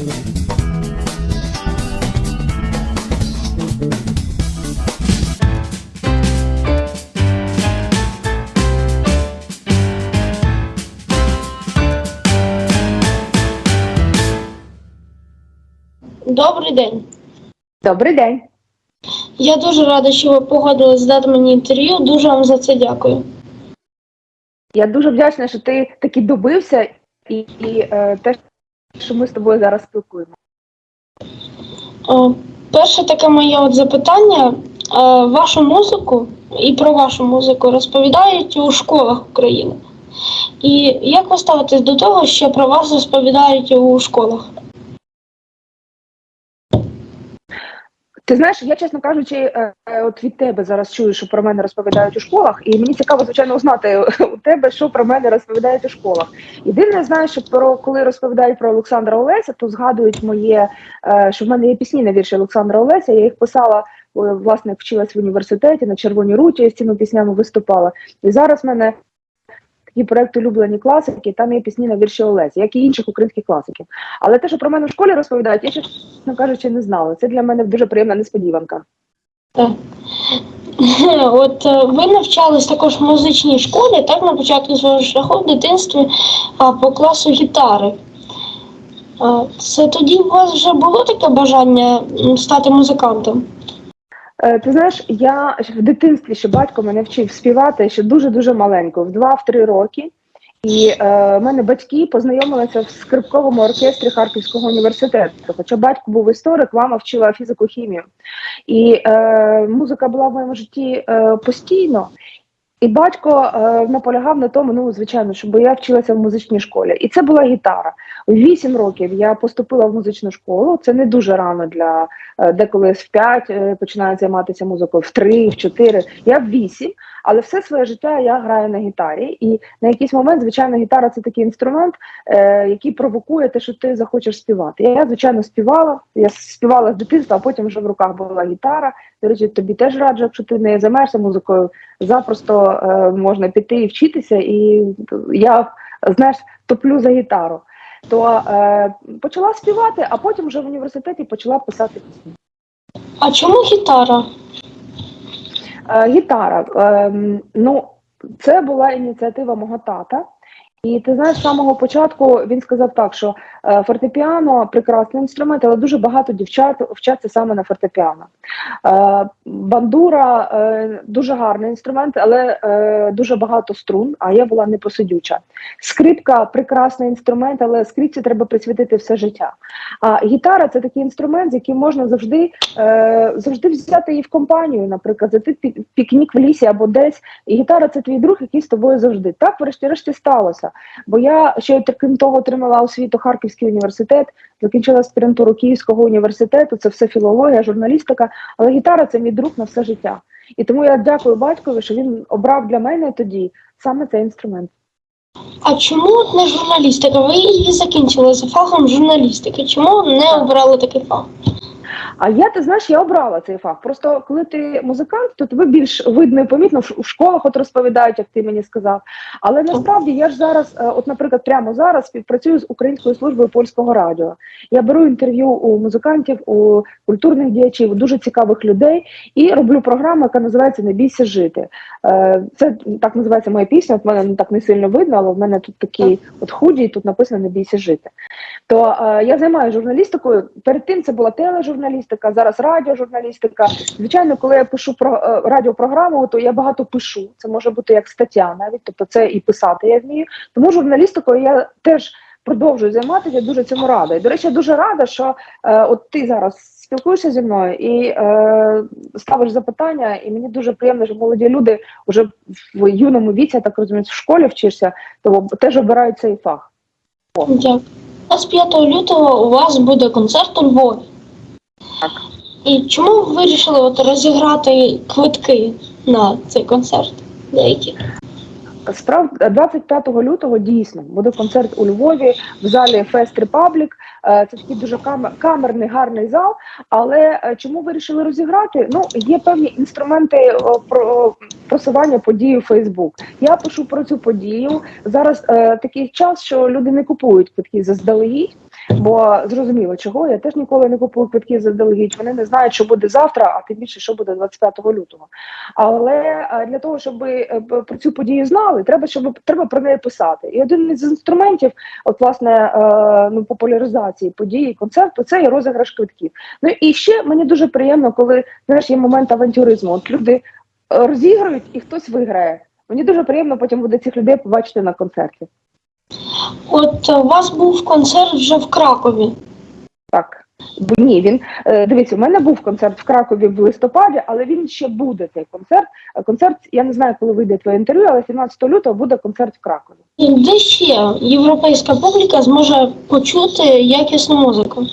Добрий день. Добрий день. Я дуже рада, що ви погодились здати мені інтерв'ю. Дуже вам за це дякую. Я дуже вдячна, що ти таки добився і, і е, те, що ми з тобою зараз спілкуємо. О, Перше таке моє от запитання. Е, Вашу музику і про вашу музику розповідають у школах України. І як ви ставитесь до того, що про вас розповідають у школах? Ти знаєш, я, чесно кажучи, е, е, от від тебе зараз чую, що про мене розповідають у школах, і мені цікаво, звичайно, узнати у тебе, що про мене розповідають у школах. Єдине, знаю, що про коли розповідають про Олександра Олеся, то згадують моє, е, що в мене є пісні на вірші Олександра Олеся. Я їх писала, власне, вчилась в університеті на червоній руті, з цими піснями виступала. І зараз в мене такі проекти улюблені класики, там є пісні на вірші Олеся, як і інших українських класиків. Але те, що про мене в школі розповідають, я чесно кажучи, не знала. Це для мене дуже приємна несподіванка. Так. От е, ви навчались також в музичній школі, так, на початку свого шляху в дитинстві по класу гітари. Це тоді у вас вже було таке бажання стати музикантом? Е, Ти знаєш, я в дитинстві ще батько мене вчив співати ще дуже дуже маленько, в 2-3 роки. І е, мене батьки познайомилися в скрипковому оркестрі Харківського університету. Хоча батько був історик, мама вчила фізику хімію. І е, музика була в моєму житті е, постійно. І батько е, наполягав на тому, ну звичайно, щоб я вчилася в музичній школі. І це була гітара. 8 років я поступила в музичну школу. Це не дуже рано для е, деколи в 5 е, починають займатися музикою, в 3, в 4. Я в 8, але все своє життя я граю на гітарі. І на якийсь момент, звичайно, гітара це такий інструмент, е, який провокує те, що ти захочеш співати. Я, звичайно, співала. Я співала з дитинства, а потім вже в руках була гітара. До речі, тобі теж раджу, якщо ти не займаєшся музикою, запросто е, можна піти і вчитися. І я знаєш, топлю за гітару. То е, почала співати, а потім вже в університеті почала писати пісні. А чому гітара? Е, гітара. Е, ну, це була ініціатива мого тата. І ти знаєш, з самого початку він сказав так, що фортепіано прекрасний інструмент, але дуже багато дівчат вчаться саме на фортепіано. Е, бандура е, дуже гарний інструмент, але е, дуже багато струн, а я була непосидюча. Скрипка прекрасний інструмент, але скрипці треба присвятити все життя. А гітара це такий інструмент, з яким можна завжди, е, завжди взяти її в компанію, наприклад, зайти пікнік в лісі або десь. І гітара це твій друг, який з тобою завжди. Так, врешті-решті, сталося. Бо я ще крім того отримала освіту Харківський університет, закінчила аспірантуру Київського університету, це все філологія, журналістика. Але гітара це мій друг на все життя. І тому я дякую батькові, що він обрав для мене тоді саме цей інструмент. А чому не журналістика? Ви її закінчили за фахом журналістики. Чому не обрали такий фах? А я, ти знаєш, я обрала цей фах. Просто коли ти музикант, то тебе більш видно і помітно в- школах от розповідають, як ти мені сказав. Але насправді я ж зараз, е, от, наприклад, прямо зараз співпрацюю з Українською службою польського радіо. Я беру інтерв'ю у музикантів, у культурних діячів, у дуже цікавих людей і роблю програму, яка називається Не бійся жити. Е, Це так називається моя пісня. От мене так не сильно видно, але в мене тут такі от худі, тут написано Не бійся жити. То е, я займаюся журналістикою. Перед тим це була тележурналістика, зараз радіожурналістика. Звичайно, коли я пишу про е, радіопрограму, то я багато пишу. Це може бути як стаття, навіть тобто це і писати я вмію. Тому журналістикою я теж продовжую займатися. Я дуже цьому рада. І до речі, я дуже рада, що е, от ти зараз спілкуєшся зі мною і е, ставиш запитання, і мені дуже приємно, що молоді люди вже в юному віці, так розумію, в школі вчишся, то теж обирають цей фах. Дякую. 25 лютого у вас буде концерт у Львові. Так. І чому ви вирішили от розіграти квитки на цей концерт? Деякі? Справ 25 лютого дійсно буде концерт у Львові в залі Фест Репаблік. Це такий дуже кам- камерний гарний зал. Але е, чому вирішили розіграти? Ну є певні інструменти про просування події у Фейсбук. Я пишу про цю подію. Зараз е, такий час, що люди не купують квитки заздалегідь. Бо зрозуміло, чого я теж ніколи не купую квитки заздалегідь. Вони не знають, що буде завтра, а тим більше, що буде 25 лютого. Але е, для того, щоб е, про цю подію знали, треба, щоб треба про неї писати. І один із інструментів, от власне, е, ну популяризації події, концерту, це є розіграш квитків. Ну і ще мені дуже приємно, коли знаєш, є момент авантюризму. От люди розіграють і хтось виграє. Мені дуже приємно потім буде цих людей побачити на концерті. От у вас був концерт вже в Кракові. Так. Ні, він е, дивіться, у мене був концерт в Кракові в листопаді, але він ще буде цей концерт. Е, Концерт, я не знаю, коли вийде твоє інтерв'ю, але 17 лютого буде концерт в Кракові. Де ще європейська публіка зможе почути якісну музику?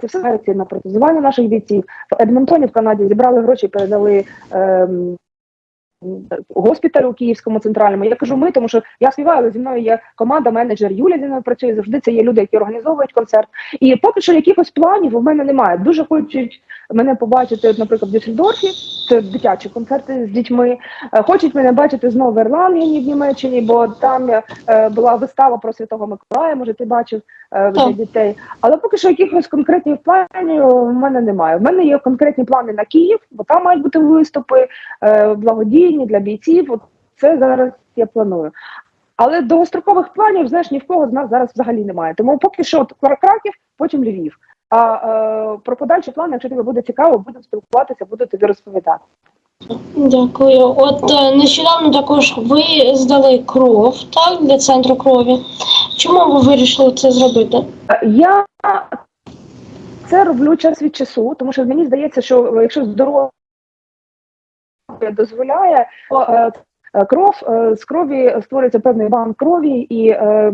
Це все на протезування наших бійців. В Едмонтоні в Канаді зібрали гроші, передали ем, госпіталю Київському центральному. Я кажу ми, тому що я співаю, але зі мною є команда, менеджер Юля зі мною працює. Завжди це є люди, які організовують концерт. І поки що якихось планів у мене немає. Дуже хочуть мене побачити, наприклад, в Дюссельдорфі. Це дитячі концерти з дітьми. Е, Хочуть мене бачити знову в Ерлангені в Німеччині, бо там е, була вистава про Святого Миколая. Може, ти бачив е, для дітей. Але поки що якихось конкретних планів в мене немає. В мене є конкретні плани на Київ, бо там мають бути виступи благодійні для бійців. От це зараз я планую. Але довгострокових планів, знаєш, ні в кого з нас зараз взагалі немає. Тому поки що от Краків, потім Львів. А е, про подальші плани, якщо тобі буде цікаво, будемо спілкуватися, буду тобі розповідати. Дякую. От е, нещодавно також ви здали кров так для центру крові. Чому ви вирішили це зробити? Е, Я це роблю час від часу, тому що мені здається, що е, якщо здоров'я дозволяє, то е, кров е, з крові створюється певний банк крові, і е,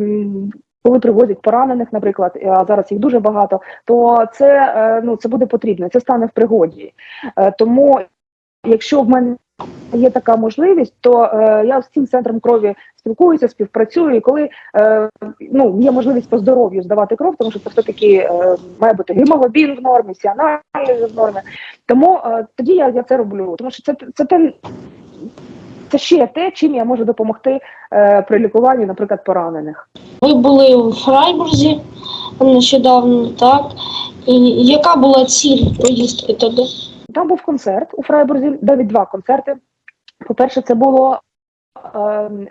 коли привозять поранених, наприклад, а зараз їх дуже багато, то це е, ну це буде потрібно, це стане в пригоді. Е, Тому, якщо в мене є така можливість, то е, я з цим центром крові спілкуюся, співпрацюю. І коли ну є можливість по здоров'ю здавати кров, тому що це все таки має бути гемоглобін в нормі, всі аналізи в нормі. Тому тоді я, я це роблю. Тому що це це те. Це ще те, чим я можу допомогти е, при лікуванні, наприклад, поранених. Ви були у Фрайбурзі нещодавно, так? І яка була ціль поїздки туди? Там був концерт у Фрайбурзі, навіть два концерти. По-перше, це було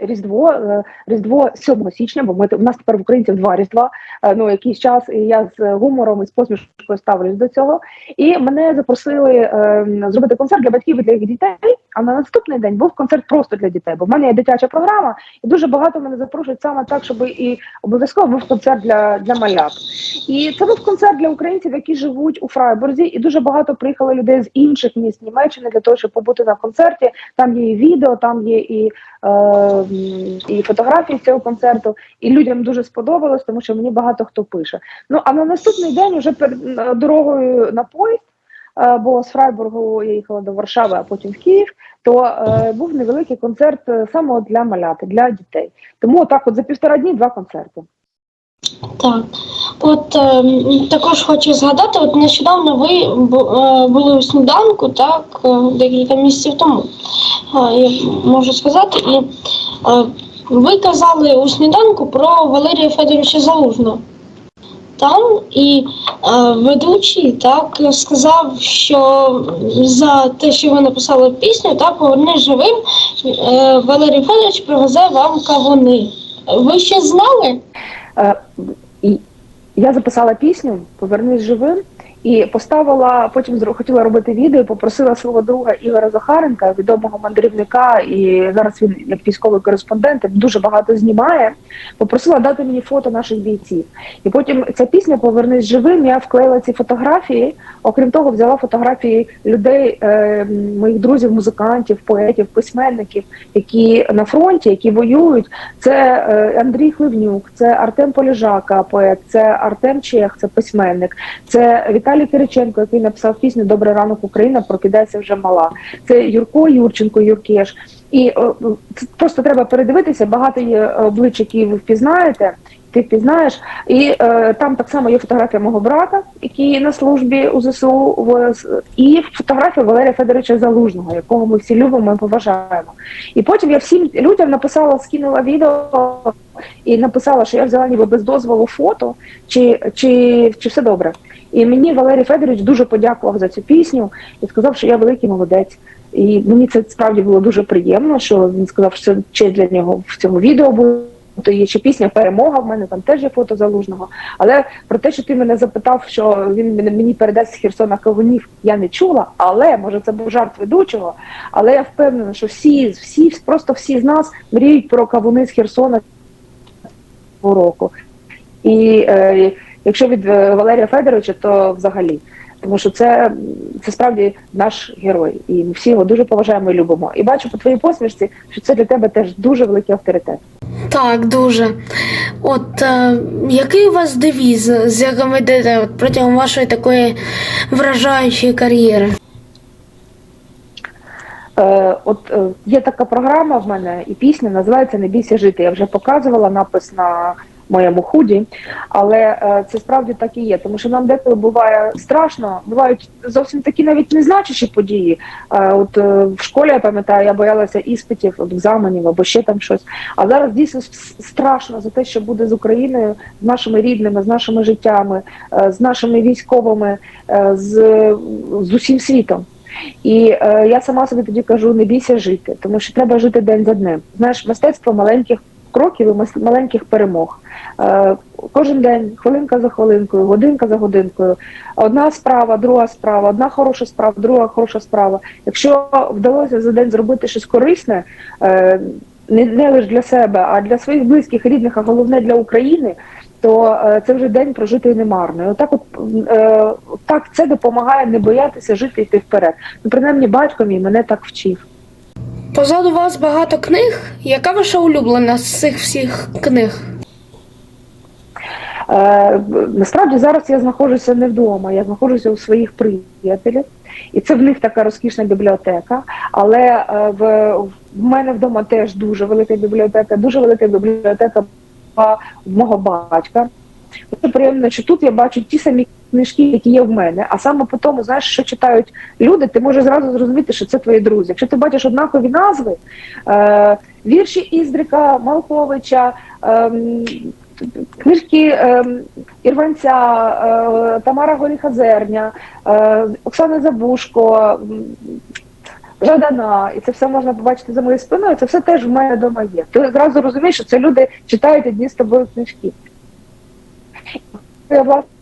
Різдво, е, Різдво 7 січня, бо ми у нас тепер в українців два Різдва. Е, ну якийсь час, і я з гумором і з посмішкою ставлюсь до цього. І мене запросили е, зробити концерт для батьків і для їх дітей. А на наступний день був концерт просто для дітей. Бо в мене є дитяча програма, і дуже багато мене запрошують саме так, щоб і обов'язково був концерт для, для малят. І це був концерт для українців, які живуть у Фрайбурзі, і дуже багато приїхало людей з інших міст Німеччини для того, щоб побути на концерті. Там є і відео, там є і, і фотографії цього концерту. І людям дуже сподобалось, тому що мені багато хто пише. Ну а на наступний день, вже перед е, дорогою на поїзд, е, бо з Фрайбургу я їхала до Варшави, а потім в Київ. То е, був невеликий концерт е, саме для маляти, для дітей. Тому отак, от за півтора дні два концерти. Так. От е, також хочу згадати, от нещодавно ви е, були у сніданку, так, е, декілька місяців тому. Е, я можу сказати, і е, ви казали у сніданку про Валерія Федоровича Залужного. Там і е, ведучий так сказав, що за те, що ви написали пісню, так поверни живим, е, Валерій Федорович привезе вам кавуни. Ви ще знали? Е, я записала пісню Повернись живим і поставила, потім хотіла робити відео, попросила свого друга Ігоря Захаренка, відомого мандрівника, і зараз він як військовий кореспондент дуже багато знімає. Попросила дати мені фото наших бійців. І потім ця пісня Повернись живим. Я вклеїла ці фотографії. Окрім того, взяла фотографії людей, е, моїх друзів, музикантів, поетів, письменників, які на фронті, які воюють. Це е, Андрій Хливнюк, це Артем Поліжака, поет, це Артем Чех, це письменник, це Віталій Кириченко, який написав пісню Добрий ранок Україна, прокидається вже мала. Це Юрко Юрченко, Юркеш. І е, це просто треба передивитися. Багато є облич, які ви впізнаєте. ти впізнаєш. І е, там так само є фотографія мого брата, який на службі у ЗСУ, в, і фотографія Валерія Федоровича Залужного, якого ми всі любимо і поважаємо. І потім я всім людям написала, скинула відео і написала, що я взяла ніби без дозволу фото, чи, чи, чи все добре. І мені Валерій Федорович дуже подякував за цю пісню і сказав, що я великий молодець. І мені це справді було дуже приємно, що він сказав, що це честь для нього в цьому відео буде. Є ще пісня Перемога. В мене там теж є фото залужного. Але про те, що ти мене запитав, що він мені передасть з Херсона кавунів, я не чула. Але може це був жарт ведучого. Але я впевнена, що всі, всі, просто всі з нас мріють про кавуни з Херсона року. І е, якщо від е, Валерія Федоровича, то взагалі. Тому що це, це справді наш герой, і ми всі його дуже поважаємо і любимо. І бачу по твоїй посмішці, що це для тебе теж дуже великий авторитет. Так, дуже. От е, який у вас девіз, з яким ви йдете от, протягом вашої такої вражаючої кар'єри? Е, от е, є така програма в мене і пісня, називається Не бійся жити. Я вже показувала напис на моєму худі, але е, це справді так і є, тому що нам деколи буває страшно, бувають зовсім такі навіть незначущі події. Е, от е, в школі я пам'ятаю, я боялася іспитів, екзаменів або ще там щось. А зараз дійсно страшно за те, що буде з Україною, з нашими рідними, з нашими життями, з нашими військовими, з, з усім світом. І е, я сама собі тоді кажу: не бійся жити, тому що треба жити день за днем. Знаєш, мистецтво маленьких кроків і маленьких перемог. Е, кожен день, хвилинка за хвилинкою, годинка за годинкою. Одна справа, друга справа, одна хороша справа, друга хороша справа. Якщо вдалося за день зробити щось корисне, е, не, не лише для себе, а для своїх близьких, рідних, а головне для України. То е, це вже день прожитий немарно. І Отак, от так це допомагає не боятися жити і йти вперед. Ну, принаймні, батько мій мене так вчив. Позаду вас багато книг. Яка ваша улюблена з цих всіх книг? Е, насправді зараз я знаходжуся не вдома, я знаходжуся у своїх приятелів, і це в них така розкішна бібліотека. Але е, в, в мене вдома теж дуже велика бібліотека, дуже велика бібліотека в мого батька. Дуже приємно, що тут я бачу ті самі книжки, які є в мене. А саме по тому, знаєш, що читають люди, ти можеш зразу зрозуміти, що це твої друзі. Якщо ти бачиш однакові назви, е, вірші Іздрика, Малковича. ем, Книжки ем, Ірванця, е, Тамара Горіхазерня, е, Оксана Забушко, Жадана, і це все можна побачити за моєю спиною. Це все теж в мене вдома є. Ти зразу розумієш, що це люди читають одні з тобою книжки. Я власне е,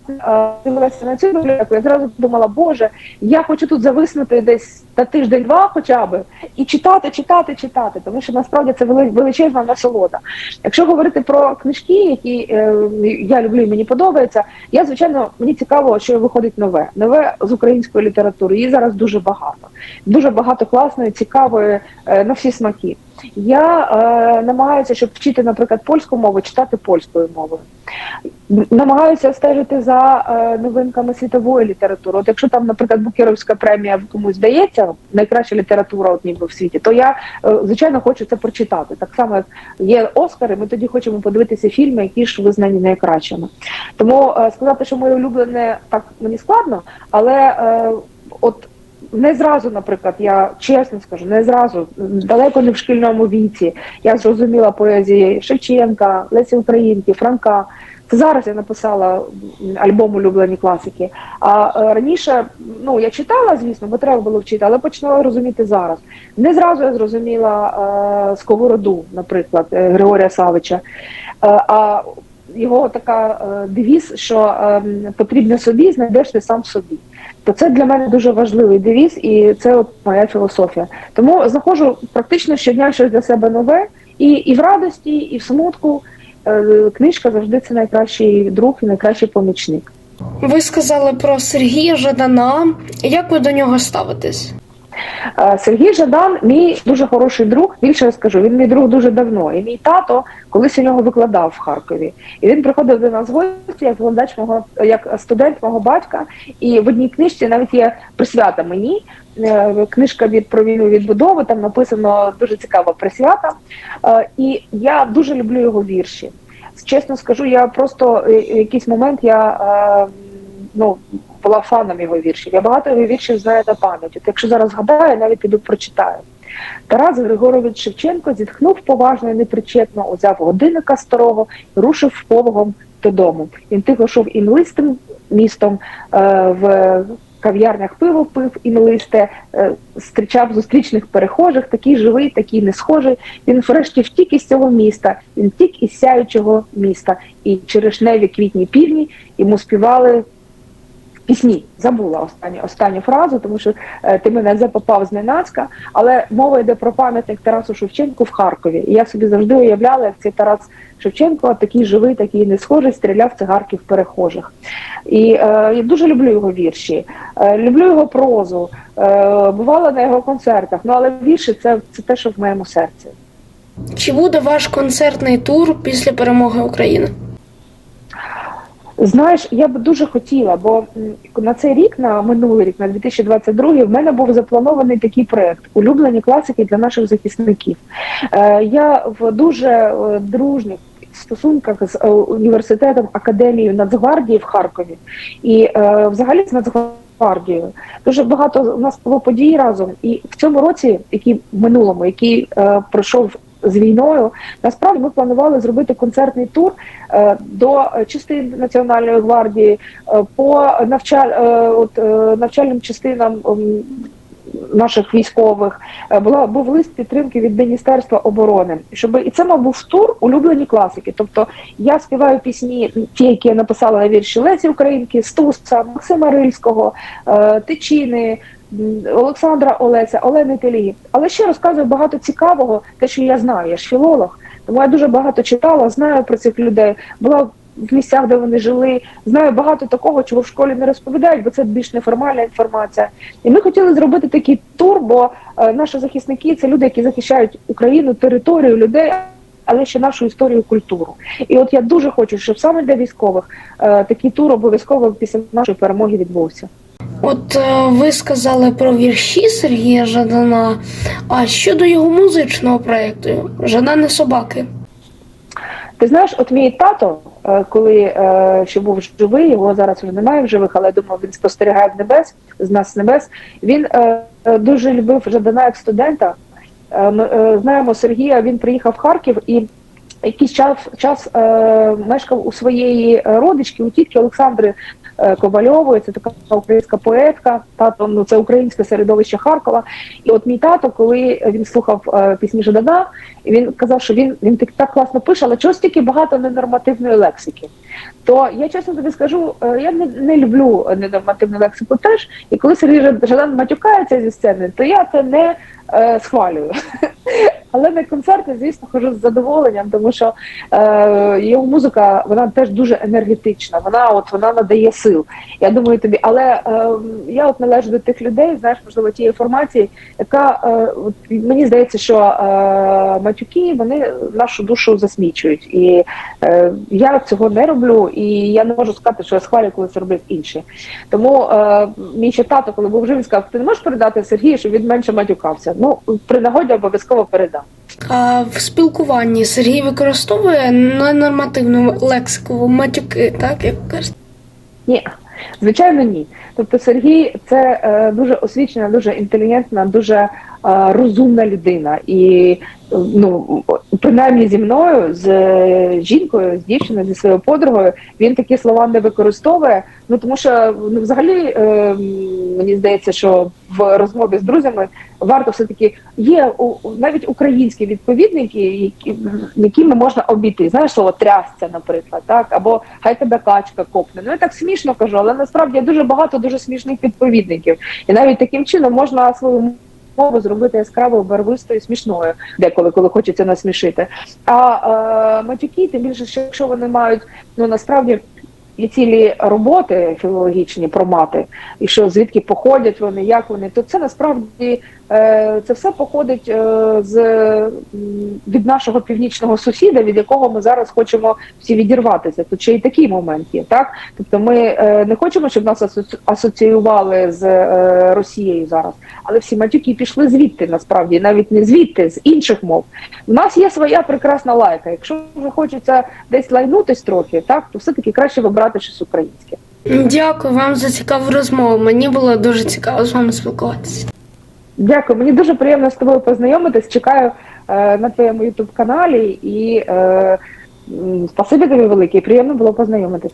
дивилася на цю бібліотеку, я зразу думала, Боже, я хочу тут зависнути десь на тиждень-два хоча б і читати, читати, читати, тому що насправді це величезна насолода. Якщо говорити про книжки, які е, я люблю і мені подобається, я звичайно мені цікаво, що виходить нове, нове з української літератури. Її зараз дуже багато, дуже багато класної, цікавої е, на всі смаки. Я е, намагаюся, щоб вчити, наприклад, польську мову, читати польською мовою. Намагаюся стежити за е, новинками світової літератури. От якщо там, наприклад, Букеровська премія комусь здається, найкраща література, от ніби в світі, то я е, звичайно хочу це прочитати. Так само як є Оскари, ми тоді хочемо подивитися фільми, які ж визнані найкращими. Тому е, сказати, що моє улюблене так мені складно, але от. Не зразу, наприклад, я чесно скажу, не зразу, далеко не в шкільному віці. Я зрозуміла поезії Шевченка, Лесі Українки, Франка. Це зараз я написала альбом улюблені класики. А е, раніше, ну я читала, звісно, бо треба було вчити, але почала розуміти зараз. Не зразу я зрозуміла е, Сковороду, наприклад, е, Григорія Савича. Е, а його така е, девіз, що е, потрібно собі, знайдеш ти сам собі. То це для мене дуже важливий девіз, і це от моя філософія. Тому знаходжу практично щодня щось для себе нове, і, і в радості, і в смутку. Е, Книжка завжди це найкращий друг і найкращий помічник. Ви сказали про Сергія Жадана. Як ви до нього ставитесь? Е, Сергій Жадан, мій дуже хороший друг. Більше скажу, він мій друг дуже давно. І мій тато колись у нього викладав в Харкові. І він приходив до нас в гості як викладач мого як студент мого батька. І в одній книжці навіть є присвята мені. Е, Книжка від про війну відбудови. Там написано дуже цікава присвята. Е, І я дуже люблю його вірші. чесно скажу, я просто якийсь момент я ну, була фаном його віршів. Я багато його віршів знаю на пам'ять. Якщо зараз згадаю, навіть піду прочитаю. Тарас Григорович Шевченко зітхнув поважно і непричетно, узяв годинника старого і рушив повагом додому. Він тихо йшов інлистим містом е, в кав'ярнях пиво пив інлисте, е, зустрічав зустрічних перехожих, такий живий, такий не схожий. Він врешті втік із цього міста, він втік із сяючого міста. І черешневі квітні півні йому співали пісні. Забула останню останню фразу, тому що е, ти мене запопав зненацька, але мова йде про пам'ятник Тарасу Шевченку в Харкові. І я собі завжди уявляла, як цей Тарас Шевченко, такий живий, такий не схожий, стріляв цигарки в перехожих. І е, я дуже люблю його вірші, е, люблю його прозу, е, бувала на його концертах. Ну але вірші це, це те, що в моєму серці. Чи буде ваш концертний тур після перемоги України? Знаєш, я б дуже хотіла, бо на цей рік, на минулий рік, на 2022, в мене був запланований такий проект улюблені класики для наших захисників. Е, я в дуже е, дружніх стосунках з е, університетом Академією Нацгвардії в Харкові і взагалі з Нацгвардією. Дуже багато у нас було подій разом. І в цьому році, який в минулому, який е, пройшов з війною, насправді ми планували зробити концертний тур е, до частин Національної гвардії, е, по навчаль, е, от, навчальним частинам. ем, Наших військових була був лист підтримки від Міністерства оборони, щоб і це мав був тур улюблені класики. Тобто я співаю пісні, ті, які я написала на вірші Лесі Українки, Стуса, Максима Рильського, Тичини, Олександра Олеся, Олени Телії. Але ще розказую багато цікавого, те, що я знаю. Я ж філолог, тому я дуже багато читала, знаю про цих людей. Була в місцях, де вони жили. Знаю багато такого, чого в школі не розповідають, бо це більш неформальна інформація. І ми хотіли зробити такий тур, бо е, наші захисники це люди, які захищають Україну, територію людей. Але ще нашу історію, культуру. І от я дуже хочу, щоб саме для військових е, такий тур обов'язково після нашої перемоги відбувся. От е, ви сказали про вірші Сергія Жадана. А щодо його музичного проєкту Жадани собаки. Ти знаєш, от мій тато, е, коли е, ще був живий, його зараз вже немає в живих, але я думаю, він спостерігає в небес з нас небес. Він дуже любив Жадана як студента. Ми знаємо Сергія, він приїхав в Харків і якийсь час, час е, мешкав у своєї родички, у тітки Олександри е, Ковальової. Це така українська поетка. Тато ну це українське середовище Харкова. І от мій тато, коли він слухав е, пісні Жадана, він казав, що він, він так, так класно пише, але чогось тільки багато ненормативної лексики. То я чесно тобі скажу, е, я не, не люблю ненормативну лексику теж. І коли Сергій Жадан матюкається зі сцени, то я це не е, схвалюю. Але на концерти, звісно, хожу з задоволенням, тому що е, його музика вона теж дуже енергетична. Вона от вона надає сил. Я думаю тобі, але е, я от належу до тих людей, знаєш, можливо, тієї формації, яка е, от, мені здається, що е, матюки вони нашу душу засмічують. І е, я цього не роблю, і я не можу сказати, що я схвалюю, коли це роблять інші. Тому е, мій ще тато, коли був живий, сказав, ти не можеш передати Сергію, щоб він менше матюкався. Ну, при нагоді обов'язково передам. А в спілкуванні Сергій використовує ненормативну лексику, матюки, так як кажуть? Ні, звичайно, ні. Тобто Сергій це е, дуже освічена, дуже інтелігентна, дуже розумна людина. І е, ну, принаймні зі мною, з е, жінкою, з дівчиною, зі своєю подругою, він такі слова не використовує. Ну тому що ну, взагалі е, мені здається, що в розмові з друзями варто все таки є навіть українські відповідники, які, якими можна обійти. Знаєш слово трясця, наприклад, так або хай тебе качка копне. Ну я так смішно кажу, але насправді дуже багато дуже смішних відповідників, і навіть таким чином можна свою мову зробити яскравою, барвистою, смішною, деколи, коли хочеться насмішити. А е, матюки, тим більше, що якщо вони мають ну насправді. І цілі роботи філологічні про мати, і що звідки походять вони, як вони, то це насправді це все походить е, з від нашого північного сусіда, від якого ми зараз хочемо всі відірватися. Тут ще й такий момент є. Так, тобто, ми е, не хочемо, щоб нас асоціювали з е, Росією зараз, але всі матюки пішли звідти, насправді, навіть не звідти, з інших мов. У нас є своя прекрасна лайка. Якщо вже хочеться десь лайнутись трохи, так то все таки краще вибрати щось українське. Дякую вам за цікаву розмову. Мені було дуже цікаво з вами спілкуватися. Дякую, мені дуже приємно з тобою познайомитись. Чекаю е, на твоєму ютуб каналі і е, спасибі тобі велике. Приємно було познайомитись.